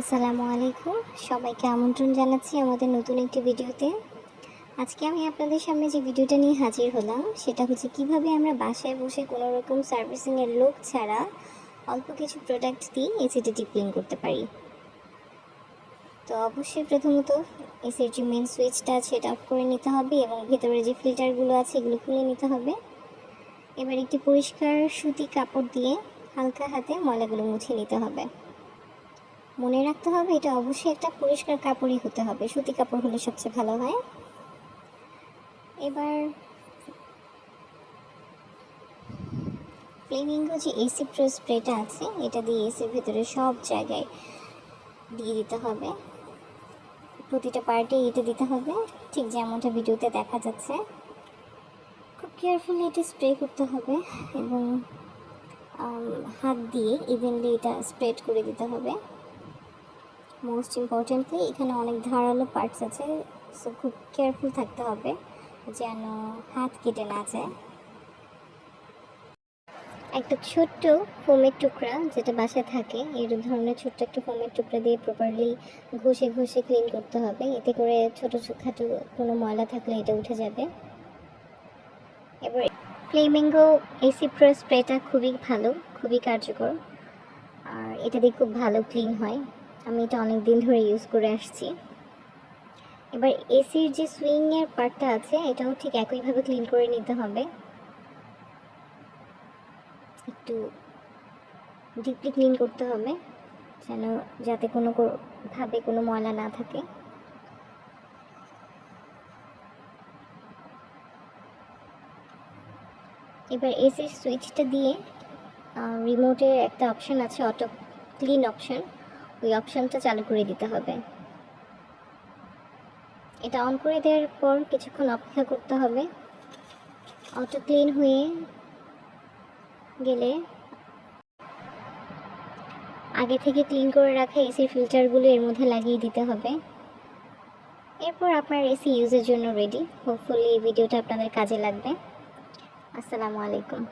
আসসালামু আলাইকুম। সবাইকে আমন্ত্রণ জানাচ্ছি আমাদের নতুন একটি ভিডিওতে। আজকে আমি আপনাদের সামনে যে ভিডিওটা নিয়ে হাজির হলাম, সেটা হচ্ছে কীভাবে আমরা বাসায় বসে কোনো রকম সার্ভিসিংয়ের লোক ছাড়া অল্প কিছু প্রোডাক্ট দিয়ে এসিটি ডিপ ক্লিন করতে পারি। তো অবশ্যই প্রথমত এসির যে মেন সুইচটা আছে সেটা অফ করে নিতে হবে এবং ভেতরে যে ফিল্টারগুলো আছে, এগুলো খুলে নিতে হবে। এবার একটি পরিষ্কার সুতি কাপড় দিয়ে হালকা হাতে ময়লাগুলো মুছে নিতে হবে। মনে রাখতে হবে, এটা অবশ্যই একটা পরিষ্কার কাপড়ই হতে হবে। সুতি কাপড় হলে সবচেয়ে ভালো হয়। এবার ফ্লেমিঙ্গো যে এসি প্রো স্প্রেটা আছে, এটা দিয়ে এসির ভেতরে সব জায়গায় দিয়ে দিতে হবে। প্রতিটা পার্টে এটা দিতে হবে। ঠিক যেমনটা ভিডিওতে দেখা যাচ্ছে। খুব কেয়ারফুলি এটা স্প্রে করতে হবে এবং হাত দিয়ে ইভেনলি এটা স্প্রেড করে দিতে হবে। মোস্ট ইম্পর্টেন্টলি এখানে অনেক ধারালো পার্টস আছে সো খুব কেয়ারফুল থাকতে হবে যেন হাত কেটে না যায়। একটা ছোট্ট ফোমের টুকরা যেটা বাসায় থাকে এর ধরনের ছোট্ট একটা ফোমের টুকরা দিয়ে প্রপারলি ঘষে ঘষে ক্লিন করতে হবে। এতে করে ছোটো খাটো কোনো ময়লা থাকলে এটা উঠে যাবে। এবার ফ্লেমিঙ্গো এসি প্রো স্প্রেটা খুবই ভালো, খুবই কার্যকর। আর এটা দিয়ে খুব ভালো ক্লিন হয়। আমি এটা অনেক দিন ধরে ইউজ করে আসছি। এবার এসির যে সুইংয়ের পার্টটা আছে, এটাও ঠিক একইভাবে ক্লিন করে নিতে হবে। একটু ডিপলি ক্লিন করতে হবে, যেন যাতে কোনো ভাবে কোনো ময়লা না থাকে। এবার এসির সুইচটা দিয়ে রিমোটে একটা অপশন আছে অটো ক্লিন অপশন ওই অপশনটা চালু করে দিতে হবে। এটা অন করে দেওয়ার পর কিছুক্ষণ অপেক্ষা করতে হবে। অটো ক্লিন হয়ে গেলে আগে থেকে ক্লিন করে রাখা এসির ফিল্টারগুলো এর মধ্যে লাগিয়ে দিতে হবে। এরপর আপনার এসি ইউজের জন্য রেডি হোপফুলি এই ভিডিওটা আপনাদের কাজে লাগবে। আসসালামু আলাইকুম।